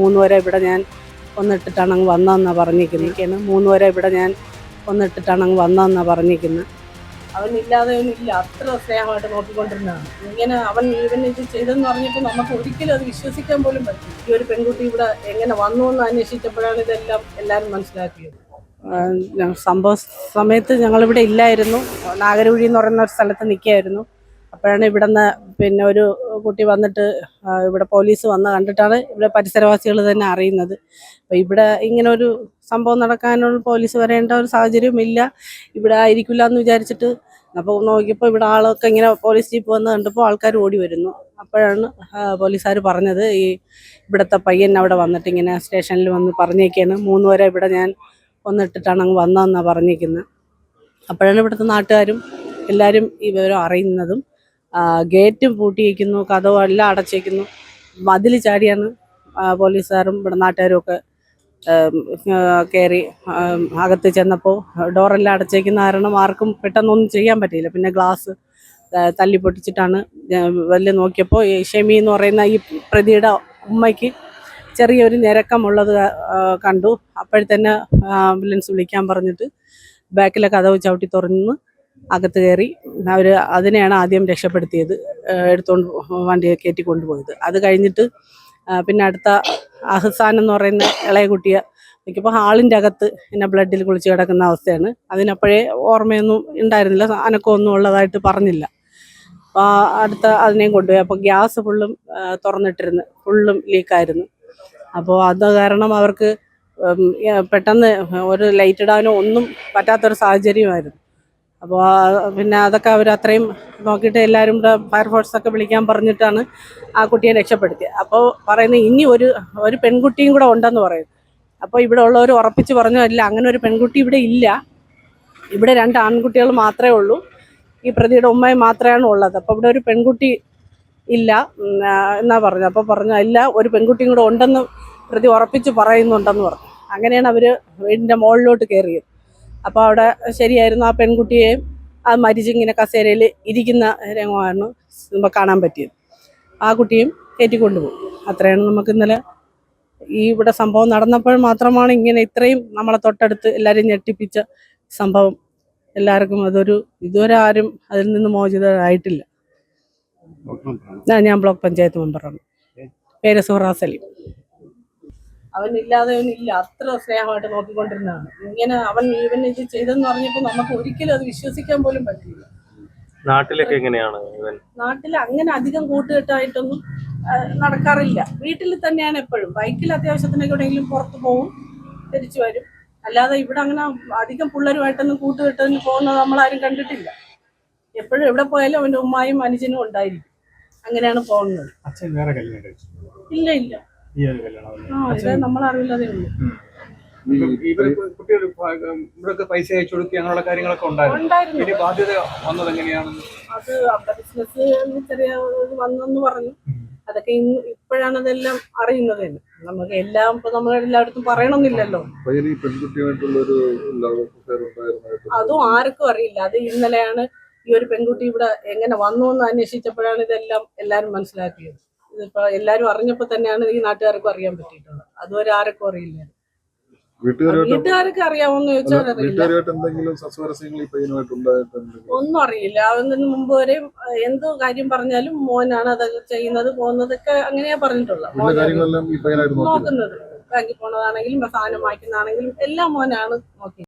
മൂന്ന് വരെ ഇവിടെ ഞാൻ ഒന്നിട്ടിട്ടാണ് അങ്ങ് വന്നതെന്നാണ് പറഞ്ഞിരിക്കുന്നത്. മൂന്ന് വരെ ഇവിടെ ഞാൻ ഒന്നിട്ടിട്ടാണ് അങ്ങ് വന്നതെന്നാണ് പറഞ്ഞിരിക്കുന്നത്. അവനില്ലാതെ ഇല്ല അത്ര സ്നേഹമായിട്ട് നോക്കിക്കൊണ്ടിരുന്നതാണ്. ഇങ്ങനെ അവൻ ഇവൻ ഇത് ചെയ്തെന്ന് പറഞ്ഞപ്പോൾ നമുക്ക് ഒരിക്കലും അത് വിശ്വസിക്കാൻ പോലും പറ്റും ഈ ഒരു പെൺകുട്ടി ഇവിടെ എങ്ങനെ വന്നു എന്ന് അന്വേഷിച്ചപ്പോഴാണ് ഇതെല്ലാം എല്ലാവരും മനസ്സിലാക്കിയത്. സംഭവ സമയത്ത് ഞങ്ങളിവിടെ ഇല്ലായിരുന്നു. നാഗരകുഴി എന്ന് പറയുന്ന ഒരു സ്ഥലത്ത് നിൽക്കുകയായിരുന്നു. അപ്പോഴാണ് ഇവിടുന്ന് പിന്നെ ഒരു കുട്ടി വന്നിട്ട് ഇവിടെ പോലീസ് വന്ന് കണ്ടിട്ടാണ് ഇവിടെ പരിസരവാസികൾ തന്നെ അറിയുന്നത്. അപ്പോൾ ഇവിടെ ഇങ്ങനെ ഒരു സംഭവം നടക്കാനുള്ള പോലീസ് വരേണ്ട ഒരു സാഹചര്യം ഇല്ല. ഇവിടെ ആയിരിക്കില്ല എന്ന് വിചാരിച്ചിട്ട് അപ്പോൾ നോക്കിയപ്പോൾ ഇവിടെ ആളൊക്കെ ഇങ്ങനെ പോലീസ് ജീപ്പ് വന്ന് കണ്ടപ്പോൾ ആൾക്കാർ ഓടി വരുന്നു. അപ്പോഴാണ് പോലീസുകാർ പറഞ്ഞത് ഈ ഇവിടുത്തെ പയ്യൻ അവിടെ വന്നിട്ട് ഇങ്ങനെ സ്റ്റേഷനിൽ വന്ന് പറഞ്ഞേക്കാണ്. മൂന്ന് വരെ ഇവിടെ ഞാൻ വന്നിട്ടിട്ടാണ് അങ്ങ് വന്നതെന്നാണ് പറഞ്ഞേക്കുന്നത് അപ്പോഴാണ് ഇവിടുത്തെ നാട്ടുകാരും എല്ലാവരും ഈ വിവരം അറിയുന്നതും ഗേറ്റും പൂട്ടിയിരിക്കുന്നു കഥവും എല്ലാം അടച്ചേക്കുന്നു മതിൽ ചാടിയാണ് പോലീസുകാരും ഇവിടെ നാട്ടുകാരും ഒക്കെ കയറി അകത്ത് ചെന്നപ്പോൾ ഡോറെല്ലാം അടച്ചേക്കുന്ന കാരണം ആർക്കും പെട്ടെന്നൊന്നും ചെയ്യാൻ പറ്റിയില്ല. പിന്നെ ഗ്ലാസ് തല്ലി പൊട്ടിച്ചിട്ടാണ് വലിയ നോക്കിയപ്പോൾ ഈ ഷെമി എന്ന് പറയുന്ന ഈ പ്രതിയുടെ ഉമ്മയ്ക്ക് ചെറിയൊരു ഞരക്കമുള്ളത് കണ്ടു. അപ്പോഴത്തന്നെ ആംബുലൻസ് വിളിക്കാൻ പറഞ്ഞിട്ട് ബാക്കിലെ കഥവ് ചവിട്ടി തുറന്ന് അകത്ത് കയറി അവർ അതിനെയാണ് ആദ്യം രക്ഷപ്പെടുത്തിയത് എടുത്തുകൊണ്ട് വണ്ടി കയറ്റി കൊണ്ടുപോയത്. അത് കഴിഞ്ഞിട്ട് പിന്നെ അടുത്ത അഹസാൻ എന്ന് പറയുന്ന ഇളയ കുട്ടിയെ നോക്കിയപ്പോൾ ഹാളിന്റെ അകത്ത് എന്നെ ബ്ലഡിൽ കുളിച്ച് കിടക്കുന്ന അവസ്ഥയാണ്. അതിനപ്പോഴേ ഓർമ്മയൊന്നും ഉണ്ടായിരുന്നില്ല അനക്കമൊന്നും ഉള്ളതായിട്ട് പറഞ്ഞില്ല. അപ്പോൾ അടുത്ത അതിനെയും കൊണ്ടുപോയി. അപ്പോൾ ഗ്യാസ് ഫുള്ളും തുറന്നിട്ടിരുന്നു ഫുള്ളും ലീക്കായിരുന്നു. അപ്പോൾ അത് കാരണം അവർക്ക് പെട്ടെന്ന് ഒരു ലൈറ്റ് ഇടാനോ ഒന്നും പറ്റാത്തൊരു സാഹചര്യമായിരുന്നു. അപ്പോൾ പിന്നെ അതൊക്കെ അവർ അത്രയും നോക്കിയിട്ട് എല്ലാവരും കൂടെ ഫയർഫോഴ്സൊക്കെ വിളിക്കാൻ പറഞ്ഞിട്ടാണ് ആ കുട്ടിയെ രക്ഷപ്പെടുത്തിയത് അപ്പോൾ പറയുന്നത് ഇനി ഒരു ഒരു പെൺകുട്ടിയും കൂടെ ഉണ്ടെന്ന് പറയും. അപ്പോൾ ഇവിടെ ഉള്ളവർ ഉറപ്പിച്ച് പറഞ്ഞു അല്ല അങ്ങനെ ഒരു പെൺകുട്ടി ഇവിടെ ഇല്ല. ഇവിടെ രണ്ട് ആൺകുട്ടികൾ മാത്രമേ ഉള്ളൂ. ഈ പ്രതിയുടെ ഉമ്മയും മാത്രമാണ് ഉള്ളത്. അപ്പോൾ ഇവിടെ ഒരു പെൺകുട്ടി ഇല്ല. എന്നാ പറഞ്ഞു. അപ്പോൾ പറഞ്ഞു അല്ല ഒരു പെൺകുട്ടിയും കൂടെ ഉണ്ടെന്ന് പ്രതി ഉറപ്പിച്ച് പറയുന്നുണ്ടെന്ന് പറഞ്ഞു. അങ്ങനെയാണ് അവർ വീടിന്റെ മുകളിലോട്ട് കയറിയത് അപ്പോൾ അവിടെ ശരിയായിരുന്നു. ആ പെൺകുട്ടിയെയും ആ മരിച്ചിങ്ങനെ കസേരയിൽ ഇരിക്കുന്ന രംഗമായിരുന്നു നമുക്ക് കാണാൻ പറ്റിയത്. ആ കുട്ടിയും കയറ്റിക്കൊണ്ടുപോകും. അത്രയാണ് നമുക്ക് ഇന്നലെ ഈ ഇവിടെ സംഭവം നടന്നപ്പോൾ മാത്രമാണ് ഇങ്ങനെ ഇത്രയും നമ്മളെ തൊട്ടടുത്ത് എല്ലാവരെയും ഞെട്ടിപ്പിച്ച സംഭവം. എല്ലാവർക്കും അതൊരു ഇതുവരെ ആരും അതിൽ നിന്ന് മോചിതരായിട്ടില്ല. ഞാൻ ബ്ലോക്ക് പഞ്ചായത്ത് മെമ്പറാണ്. പേര് സുഹറ സലീം. അവനില്ലാതെ ഇല്ല അത്ര സ്നേഹമായിട്ട് നോക്കിക്കൊണ്ടിരുന്നതാണ്. ഇങ്ങനെ അവൻ ഇവൻ ഇത് ചെയ്തെന്ന് പറഞ്ഞപ്പോൾ നമുക്ക് ഒരിക്കലും അത് വിശ്വസിക്കാൻ പോലും പറ്റില്ല നാട്ടിലൊക്കെ എങ്ങനെയാണ് ഇവൻ? നാട്ടിൽ അങ്ങനെ അധികം കൂട്ടുകെട്ടായിട്ടൊന്നും നടക്കാറില്ല. വീട്ടിൽ തന്നെയാണ് എപ്പോഴും. ബൈക്കിൽ അത്യാവശ്യത്തിനൊക്കെ എവിടെയെങ്കിലും പുറത്ത് പോകും തിരിച്ചു വരും. അല്ലാതെ ഇവിടെ അങ്ങനെ അധികം പിള്ളേരുമായിട്ടൊന്നും കൂട്ടുകെട്ടൊന്നും പോകുന്നത് നമ്മളാരും കണ്ടിട്ടില്ല. എപ്പോഴും എവിടെ പോയാലും അവന്റെ ഉമ്മായും അനുജനും ഉണ്ടായിരിക്കും. അങ്ങനെയാണ് പോകുന്നത്. അച്ഛൻ വേറെ കല്യാണം ഇല്ല ഇല്ല. ഈ ഒരു കല്യാണം നമ്മൾ നമ്മളറിവില്ലതേ ഉള്ളൂ. കുട്ടികൾ ഇവിടൊക്കെ പൈസ അയച്ചു കൊടുക്കുക അങ്ങനെയുള്ള കാര്യങ്ങളൊക്കെ ഉണ്ടായിരുന്നു. ഇനി ബാധ്യത വന്നത് എങ്ങനെയാണെന്ന്? അത് അവിടെ ബിസിനസ് ചെറിയ വന്നെന്ന് പറഞ്ഞു. അതൊക്കെ ഇന്ന് ഇപ്പോഴാണ് അതെല്ലാം അറിയുന്നത്. തന്നെ നമുക്ക് എല്ലാം ഇപ്പൊ നമ്മൾ എല്ലായിടത്തും പറയണമെന്നില്ലല്ലോ അതും ആർക്കും അറിയില്ല. അത് ഇന്നലെയാണ് ഈ ഒരു പെൺകുട്ടി ഇവിടെ എങ്ങനെ വന്നു എന്ന് അന്വേഷിച്ചപ്പോഴാണ് ഇതെല്ലാം എല്ലാരും മനസ്സിലാക്കിയത്. ഇതിപ്പോ എല്ലാവരും അറിഞ്ഞപ്പോ തന്നെയാണ് ഈ നാട്ടുകാർക്കും അറിയാൻ പറ്റിയിട്ടുള്ളത്. അതുവരെ ആർക്കും അറിയില്ല വീട്ടുകാർക്ക് അറിയാമോന്ന് ചോദിച്ചാൽ അറിയില്ല. ഒന്നും അറിയില്ല. അതിന് മുമ്പ് വരെ എന്തോ കാര്യം പറഞ്ഞാലും മോനാണ് അത് ചെയ്യുന്നത് പോകുന്നതൊക്കെ അങ്ങനെയാ പറഞ്ഞിട്ടുള്ളത്. നോക്കുന്നത്. ബാങ്കിൽ പോണതാണെങ്കിലും സാധനം വാങ്ങിക്കുന്നതാണെങ്കിലും എല്ലാം മോനാണ് നോക്കി